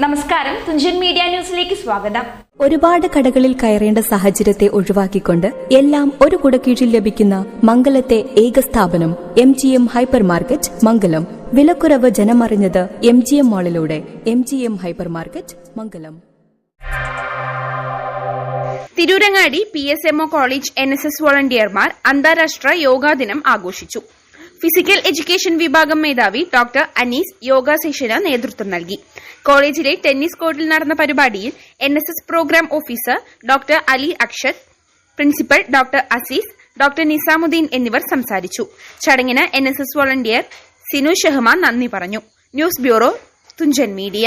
നമസ്കാരം. തുഞ്ചൻ മീഡിയ ന്യൂസിലേക്ക് സ്വാഗതം. ഒരുപാട് കടകളിൽ കയറേണ്ട സാഹചര്യത്തെ ഒഴിവാക്കിക്കൊണ്ട് എല്ലാം ഒരു കുടക്കീഴിൽ ലഭിക്കുന്ന മംഗലത്തെ ഏക സ്ഥാപനം M G M hypermarket Mangalam. വിലക്കുറവ് ജനമറിഞ്ഞത് M G M മാളിലൂടെ M G M hypermarket Mangalam. Tirurangadi P S MO college N S S വോളണ്ടിയർമാർ അന്താരാഷ്ട്ര യോഗാദിനം ആഘോഷിച്ചു. ഫിസിക്കൽ എഡ്യൂക്കേഷൻ വിഭാഗം മേധാവി ഡോക്ടർ അനീസ് യോഗ സെഷന് നേതൃത്വം നൽകി. കോളേജിലെ ടെന്നീസ് കോർട്ടിൽ നടന്ന പരിപാടിയിൽ N programme officer doctor Ali Akshat principal doctor Azeez doctor Nizamuddin എന്നിവർ സംസാരിച്ചു. ചടങ്ങിന് എൻ വോളണ്ടിയർ സിനു ഷഹ്മാൻ നന്ദി പറഞ്ഞു. News bureau Thunchan media.